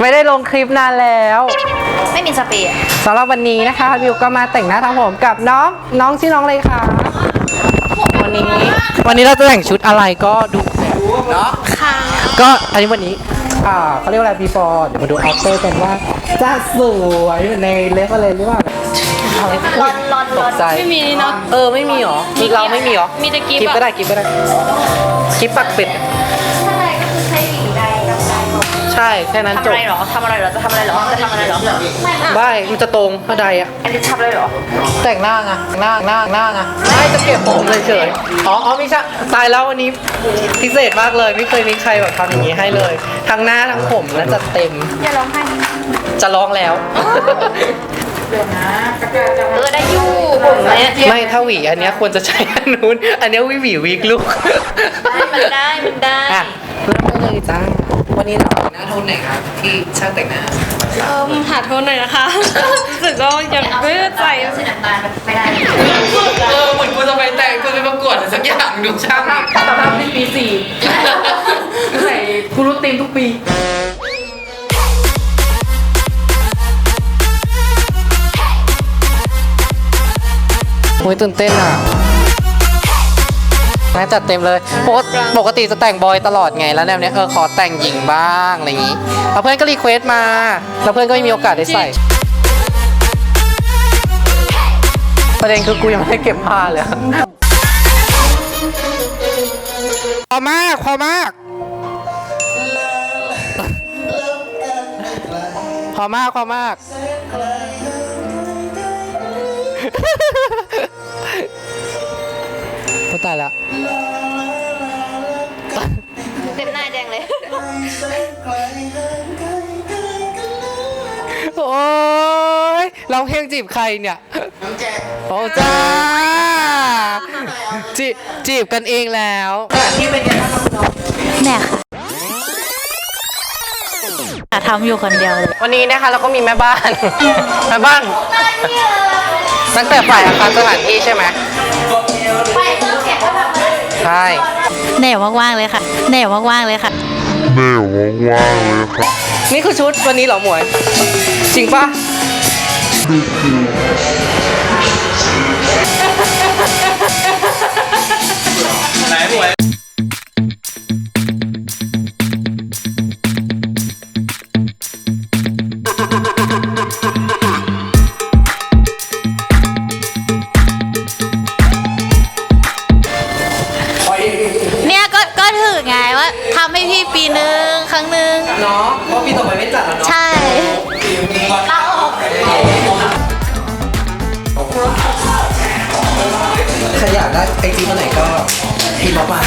ไม่ได้ลงคลิปนานแล้วไม่มีสเปรย์อะสำหรับวันนี้นะคะวิวก็มาแต่งหน้าทำผมกับน้องน้องชื่อน้องอะไรคะวันนี้ วันนี้เราจะแต่งชุดอะไรก็ดูเนาะค่ะก็อันนี้วันนี้อ่าเขาเรียกว่าอะไร before เดี๋ยวมาดู after กันว่าจะสวยในเลฟอะไรหรือเปล่าอะไรร้อนร้อนตร้อกนใจไม่มีเนาะเออไม่มีหรอมีเราไม่มีหรอมีแต่กิ๊บคลิปอะก็ได้คลิปก็ได้คลิปปักเป็ดข้างในก็คือใช้ ใช่แค่นั้นทำจอะบไรหรอทำอะไรหรอ จะทำอะไรหรอ จะทำอะไรหรอได้มันจะตรงพอใดอะอันนี้ทำอะไรหรอ แต่งหน้าไงหน้าหน้าหน้าไงไม่จะเก็บผมเลยเฉยๆอ๋ออ๋อไม่ใช่ตายแล้ววันนี้พิเศษมากเลย ไม่เคยมีใครแบบทำอย่างนี้ให้เลย ทั้งหน้าทั้งผมและจัดเต็มอย่าร้องไห้จะร้องแล้ว เออได้อยู่ผมเนี่ยไม่ถ้าหวีอันเนี้ยควรจะใช้อันนู้น อันเนี้ยหวีหวีวิกลูก มันได้ มันได้ อะเริ่มได้เลยจ้า วันนี้เราแต่งหน้าโทนไหนครับที่ช่างแต่งหน้าเออหาโทษหน่อยนะคะรู้สึกก็ยังไม่เข้าใจสีน้ำตาลไม่ได้เออเหมือนกูจะไปแต่งกูไปประกวดอะไรสักอย่างดูช่างสภาพที่ปีสี่ใส่กูรู้ตีมทุกปี โอ้ยตื่นเต้นอะ งั้นจัดเต็มเลย ปกติปกติจะแต่งบอยตลอดไงแล้วแนวเนี้ยเออขอแต่งหญิงบ้างอะไรอย่างงี้แล้วเพื่อนก็รีเควสต์มา แล้วเพื่อนก็ไม่มีโอกาสได้ใส่ ประเด็นคือกูยังไม่ได้เก็บผ้าเลยอะพอมากพอมาก พอมากพอมากก็ตายละ โอ้ยร้องเพลงจีบใครเนี่ย น้องแจโอ้จ้า จีจีบกันเองแล้ว ที่เป็นยังไงบ้างน้องแม่ค่ะทำอยู่คนเดียวเลย วันนี้นะคะเราก็มีแม่บ้าน แม่บ้านตั้งแต่ฝ่ายอาคารสถานที่ใช่ไหมใช่เหน่ว่างๆเลยค่ะเหน่ ว่างๆเลยค่ะนี่คือชุดวันนี้เหรอหมวย จริงปะ ขยะได้ไอจีตัวไหนก็พิมพ์มาป่ะ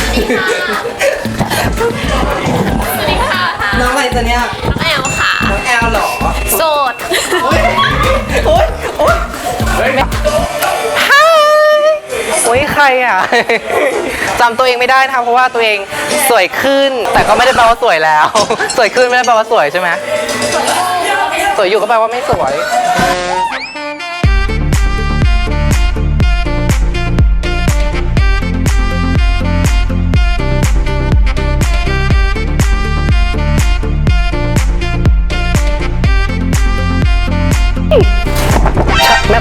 น้องอะไรตัวเนี้ยแอลค่ะ น้องแอลเหรอ โสด โอ๊ย โอ๊ย โอ๊ยฮายโอ๊ยใครอะ จำตัวเองไม่ได้นะคะเพราะว่าตัวเองสวยขึ้น แต่ก็ไม่ได้แปลว่าสวยแล้ว สวยขึ้นไม่ได้แปลว่าสวยใช่ไหมสวยอยู่ก็แปลว่าไม่สวย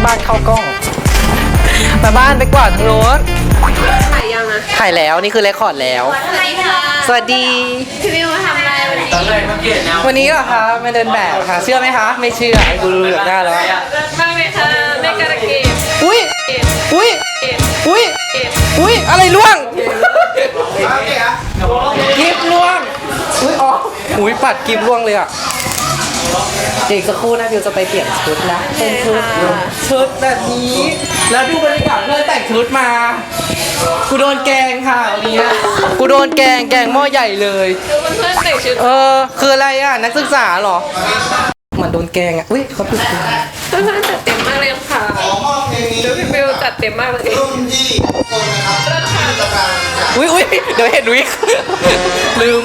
บ้านเข้ากล้องแม่บ้านไปกวาดทางโน้นถ่ายยังอะถ่ายแล้วนี่คือเรคคอร์ดแล้ว สวัสดีค่ะสวัสดี พี่วิวมาทำอะไรวันนี้วันนี้เหรอคะมาเดินแบบค่ะ เชื่อไหมคะ ไม่เชื่อกูรู้จากหน้าแล้วเลิศมากเลยค่ะแม่การะเกดอุ้ยอุ้ยอุ้ยอุ้ยอะไรล่วงกิฟล่วงอุ้ยอ๋ออุ้ยปัดกิฟล่วงเลยอะ อีกสักครู่นะบิวจะไปเปลี่ยนชุดนะเป็นชุดชุดแบบนี้ แล้วดูบรรยากาศเพื่อนแต่งชุดมา กูโดนแกงค่ะวันนี้กูโดนแกงแกงหม้อใหญ่เลย ดูเพื่อนๆแต่งชุดเออ คืออะไรอะนักศึกษาเหรอเหมือนโดนแกงอะอุ้ยเขาปิดตัวเพื่อนๆจัดเต็มมากเลยค่ะดูพี่วิวจัดเต็มมากเลยอุ้ยอุ้ยเดี๋ยวเห็นวิกลืม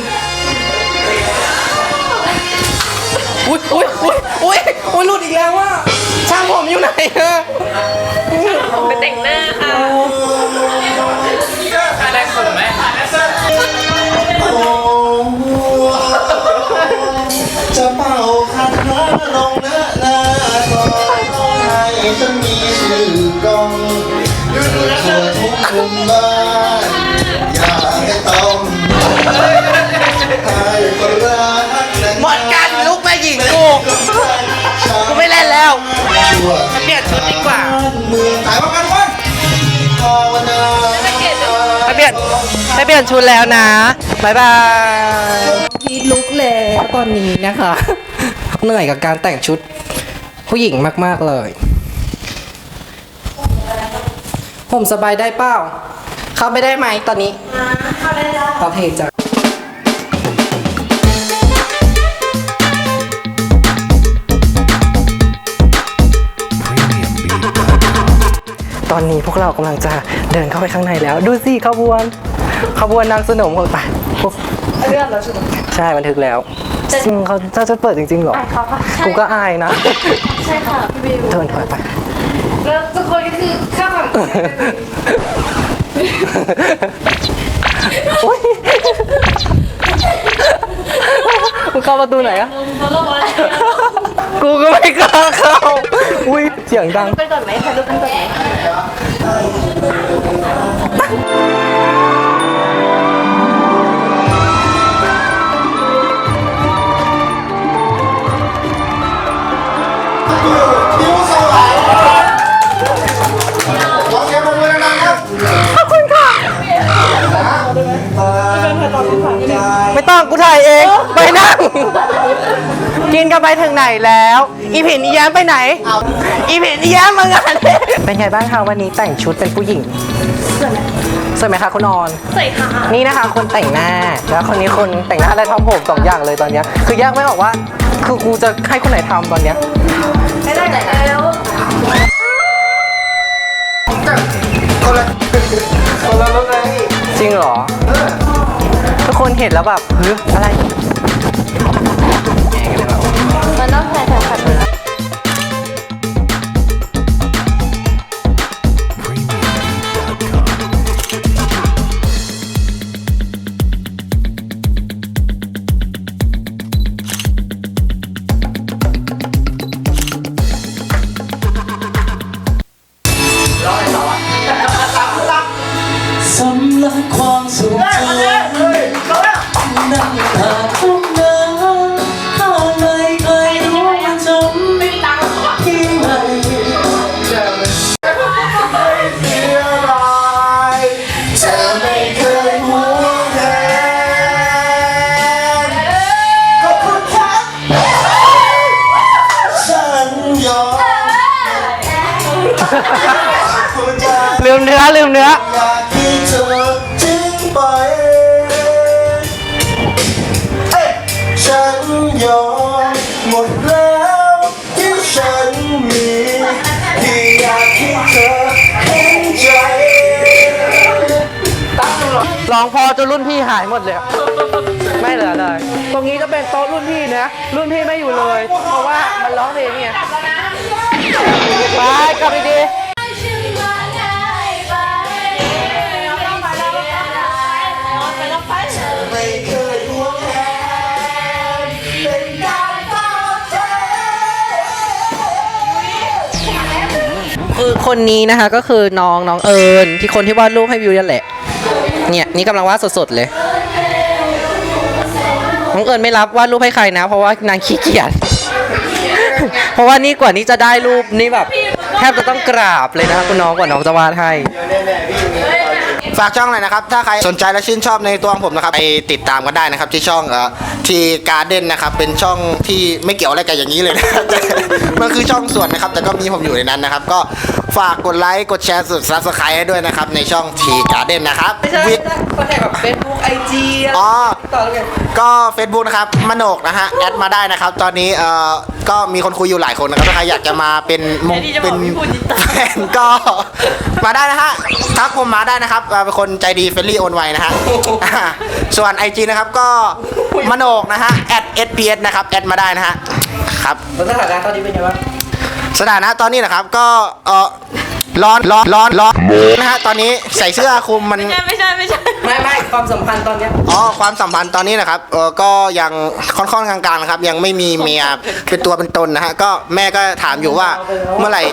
อุ้ยอุ้ยอุ้ยอุ้ยอุ้ยหลุดอีกแล้วว่ะช่างผมอยู่ไหนอะผมไปแต่งหน้าค่ะได้ผมไหมจะเป่าคาถาลงหน้าหน้าซอยต้องให้ฉันมีชื่อกองทั่วทุกมุมบ้านอยากให้ต้องให้คนรักนั้นหมดกันลุ กแม่หญิงกูกูไม่เล่นแล้วชั่วเปลี่ยนชุดดีกว่าเมืองถ่ายมากันวันภาวนาไปเปลี่ยนไปเปลี่ยนชุดแล้วนะบายบายพีลุกแล้วตอนนี้นะคะ เหนื่อยกับการแต่งชุด ผู้หญิงมาก ๆ เลย ผมสบายได้เปล่า เข้าไม่ได้ไหมตอนนี้ เข้าได้แล้วโอเคจ้ะ อนนี้พวกเรากำลังจะเดินเข้าไปข้างในแล้ว ดูสิขบวน ขบวนนางสนมของไปพวกเลื่อนแล้วใช่ไหมใช่บันทึกแล้วจริงเขาจะจะเปิดจริงๆเหรอกูก็อายนะ ใช่ค่ะพี่บิวเดินถอยไป แล้วทุกคนก็คือข้ามฝั่งโอ๊ยมึงเข้าประตูไหนอะ กูก็ไม่กล้าเข้า อุ้ยเสียงดัง ไปก่อนไหมถ่ายรูปกันก่อนไหมคิ้วสวายขอเสียงปรบมือดังๆครับไม่ต้องกูถ่ายเอง ไปนั่ง กินกันไปถึงไหนแล้ว อีผินอีแย้มไปไหน อีผินอีแย้มมางาน เป็นไงบ้างคะวันนี้แต่งชุดเป็นผู้หญิงสวยไหมคะคุณออน ใส่ค่ะ นี่นะคะคนแต่งหน้า แล้วคนนี้คนแต่งหน้าและทำผมสองอย่างเลยตอนเนี้ยคือแยกไม่ออกว่า คือกูจะให้คนไหนทำตอนเนี้ย ไม่ได้แล้วคนละคนละรถเลยจริงเหรอ ทุกคนเห็นแล้วแบบเฮ้ยอะไร มเนื้อลืมเนื้อ อยากที่เธอทิ้งไปเอ้ยฉันยอมหมดแล้วที่ฉันมีที่อยากที่เธอเห็นใจร้องพอจนรุ่นพี่หายหมดเลยอะไม่เหลือเลย ตรงนี้ก็เป็นโต๊ะรุ่นพี่นะ รุ่นพี่ไม่อยู่เลย เพราะว่ามันร้องเพลงไงไปกลับไปดี คือคนนี้นะคะก็คือน้องน้องเอิญที่คนที่วาดรูปให้วิวนั่นแหละเนี่ยนี่กำลังวาดสดๆเลยน้องเอิญไม่รับวาดรูปให้ใครนะ เพราะว่านางขี้เกียจเพราะว่านี่กว่านี้จะได้รูปนี่แบบแทบจะต้องกราบเลยนะคะคุณน้องกว่าน้องจะวาดให้ ฝากช่องหน่อยนะครับ ถ้าใครสนใจและชื่นชอบในตัวของผมนะครับไปติดตามกันได้นะครับ ที่ช่องเอ่อทีการ์เด้นนะครับ เป็นช่องที่ไม่เกี่ยวอะไรกับอย่างนี้เลยนะ มันคือช่องส่วนนะครับ แต่ก็มีผมอยู่ในนั้นนะครับ ก็ ฝากกดไลค์ กดแชร์สุดซับสไครต์ให้ด้วยนะครับ ในช่องทีการ์เด้นนะครับวิดคนไหนแบบเฟซบุ๊กไอจีอ๋อ ต่อเลยก็ Facebook นะครับมโนกนะฮะ แอดมาได้นะครับ ตอนนี้เอ่อก็มีคนคุยอยู่หลายคนนะครับถ้าใครอยากจะมาเป็นมงเป็นแฟนก็ มาได้นะฮะทักผมมาได้นะครับเราเป็นคนใจดีเฟรนลี่โอนไวนะฮะอ่าส่วน IG นะครับก็มโนกนะฮะ at sps นะครับ แอดมาได้นะฮะครับแล้วสถานะตอนนี้เป็นไงบ้าง สถานะตอนนี้นะครับก็เออร้อนร้อนร้อนร้อนนะฮะตอนนี้ใส่เสื้อคลุมมัน ไม่ใช่ไม่ใช่ไม่ใช่ไม่ไม่ความสัมพันธ์ตอนเนี้ยอ๋อความสัมพันธ์ตอนนี้นะครับเออก็ยังค่อนข้างกลางๆนะครับ ยังไม่มีเมียเป็นตัวเป็นตนนะฮะก็แม่ก็ถามอยู่ว่าเมื่อไหร่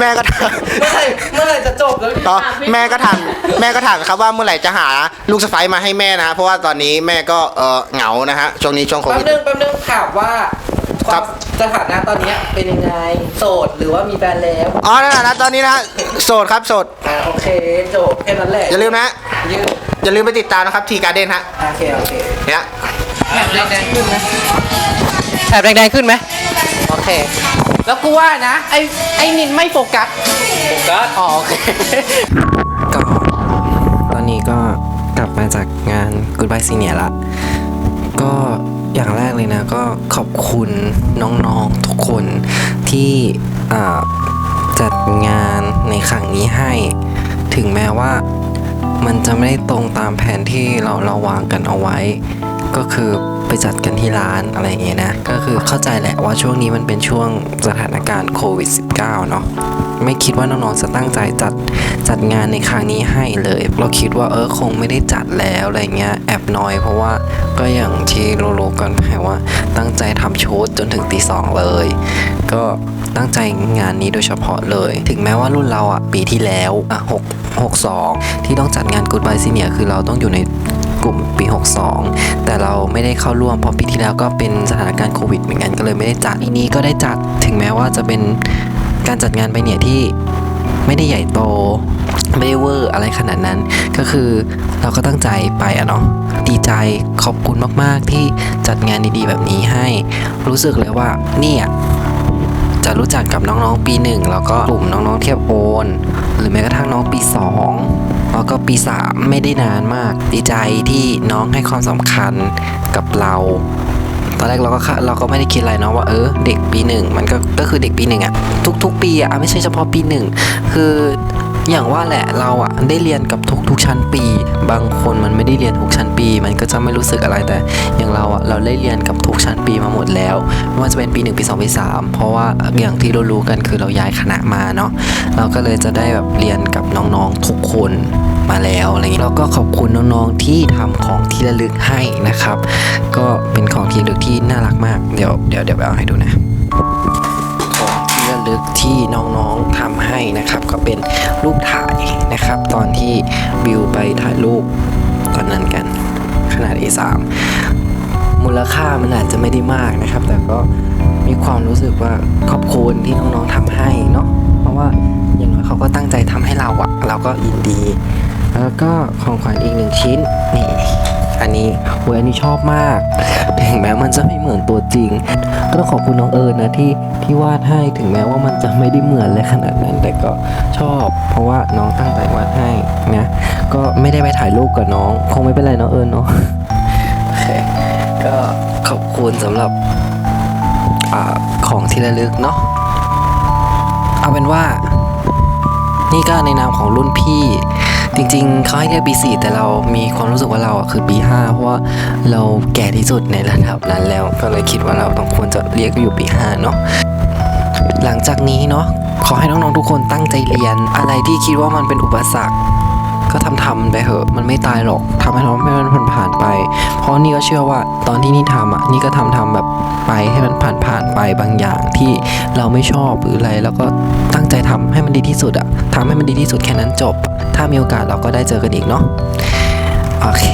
แม่ก็ถามเมื่อไหร่เมื่อไหร่จะจบแล้วอ๋อแม่ก็ถามแม่ก็ถามครับว่าเมื่อไหร่จะหาลูกสะใภ้มาให้แม่นะฮะเพราะว่าตอนนี้แม่ก็เออเหงานะฮะช่วงนี้ช่วงโคแป๊วิบดนึงแป๊บนึงถามว่า คครัวามบสถานะตอนเนี้ยเป็นยังไง โสดหรือว่ามีแฟนแล้วอ๋อนั่นแหละนะตอนนี้นะฮะโสดครับโสด อ่าโอเคจบแค่นั้นแหละอย่าลืมนะ ยืดอย่าลืมไปติดตามนะครับทีการ์เด้นฮะโอเคโอเคเนี่ยแถบแดงๆขึ้นไหมแถบแดงๆขึ้นไหมโอเค แล้วกูว่านะ ไอ้ไอ้นินไม่โฟกัสโฟกัสอ๋อโอเค ก็ตอนนี้ก็กลับมาจากงาน Goodbye Senior ละ ก็ อย่างแรกเลยนะก็ขอบคุณน้องๆทุกคนที่จัดงานในครั้งนี้ให้ ถึงแม้ว่ามันจะไม่ได้ตรงตามแผนที่เราเราวางกันเอาไว้ ก็คือ ไปจัดกันที่ร้านอะไรอย่างเงี้ยนะ ก็คือเข้าใจแหละว่าช่วงนี้มันเป็นช่วงสถานการณ์โควิด -19 เนาะไม่คิดว่าน้องๆจะตั้งใจจัดจัดงานในครั้งนี้ให้เลย เราคิดว่าเออคงไม่ได้จัดแล้วอะไรเงี้ยแอบน้อย เพราะว่าก็อย่างที่โลๆกันไปว่าตั้งใจทำชุดจนถึงตีสองเลย ก็ตั้งใจงานนี้โดยเฉพาะเลย ถึงแม้ว่ารุ่นเราอะปีที่แล้วอะหกหกสองที่ต้องจัดงาน Goodbye Senior คือเราต้องอยู่ใน กลุ่มปี 62 แต่เราไม่ได้เข้าร่วมเพราะปีที่แล้วก็เป็นสถานการณ์โควิดเหมือนกันก็เลยไม่ได้จัดปีนี้ก็ได้จัดถึงแม้ว่าจะเป็นการจัดงานไปเนี่ยที่ไม่ได้ใหญ่โตไม่ได้เวอร์อะไรขนาดนั้น ก็คือเราก็ตั้งใจไปอะเนาะดีใจขอบคุณมากๆที่จัดงานดีๆแบบนี้ให้ รู้สึกเลยว่านี่จะรู้จักกับน้องๆปีหนึ่งแล้วก็กลุ่มน้องๆเทียบโอน หรือแม้กระทั่งน้องปีสอง แล้วก็ปีสามไม่ได้นานมาก ดีใจที่น้องให้ความสำคัญกับเรา ตอนแรกเราก็เราก็ไม่ได้คิดอะไรเนาะว่าเออเด็กปีหนึ่งมันก็ก็คือเด็กปีหนึ่งอะทุก ๆ ปีอะไม่ใช่เฉพาะปีหนึ่งคือ อย่างว่าแหละเราอะได้เรียนกับทุกทุกชั้นปี บางคนมันไม่ได้เรียนทุกชั้นปี มันก็จะไม่รู้สึกอะไรแต่ อย่างเราอะเราได้เรียนกับทุกชั้นปีมาหมดแล้วไม่ว่าจะเป็นปีหนึ่งปีสองปีสามเพราะว่าอย่างที่เรารู้กันคือเราย้ายคณะมาเนาะเราก็เลยจะได้แบบเรียนกับน้องๆทุกคนมาแล้วอะไรอย่างนี้แล้วก็ขอบคุณน้องๆที่ทำของที่ระลึกให้นะครับ ก็เป็นของที่ระลึกที่น่ารักมากเดี๋ยวเดี๋ยวเดี๋ยวไปเอาให้ดูนะของที่ระลึกที่น้องๆทำให้ นะครับ ก็เป็นรูปถ่ายนะครับ ตอนที่บิวไปถ่ายรูปตอนนั้นกันขนาด A3 มูลค่ามันอาจจะไม่ได้มากนะครับ แต่ก็มีความรู้สึกว่าขอบคุณที่น้องๆทำให้เนาะเพราะว่าอย่างน้อยเขาก็ตั้งใจทำให้เราอะเราก็ยินดี แล้วก็ของขวัญอีกหนึ่งชิ้นนี่ อันนี้เวยอันนี้ชอบมากถึงแม้มันจะไม่เหมือนตัวจริง ก็ต้องขอบคุณน้องเอิญนะที่ที่วาดให้ถึงแม้ว่ามันจะไม่ได้เหมือนเลยขนาดนั้น แต่ก็ชอบ เพราะว่าน้องตั้งใจวาดให้นะก็ไม่ได้ไปถ่ายรูปกับน้อง คงไม่เป็นไรเนาะเอิญเนาะโอเคก็ขอบคุณสำหรับอของที่ระลึกเนาะเอาเป็นว่า นี่ก็ในนามของรุ่นพี่ จริงๆเขาให้เรียกปี4แต่เรามีความรู้สึกว่าเราอะคือปี5เพราะว่าเราแก่ที่สุดในระดับนั้นแล้ว ก็เลยคิดว่าเราต้องควรจะเรียกอยู่ปี5เนาะหลังจากนี้เนาะขอให้น้องๆทุกคนตั้งใจเรียน อะไรที่คิดว่ามันเป็นอุปสรรคก็ทำทำไปเถอะมันไม่ตายหรอกทำให้เราให้มันผ่านๆไป เพราะนี่ก็เชื่อว่าตอนที่นี่ทำอะนี่ก็ทำทำแบบไปให้มันผ่านผ่านๆไปบางอย่างที่เราไม่ชอบหรืออะไร แล้วก็ งใจทำให้มันดีที่สุดอะทำให้มันดีที่สุดแค่นั้นจบ ถ้ามีโอกาสเราก็ได้เจอกันอีกเนาะโอเค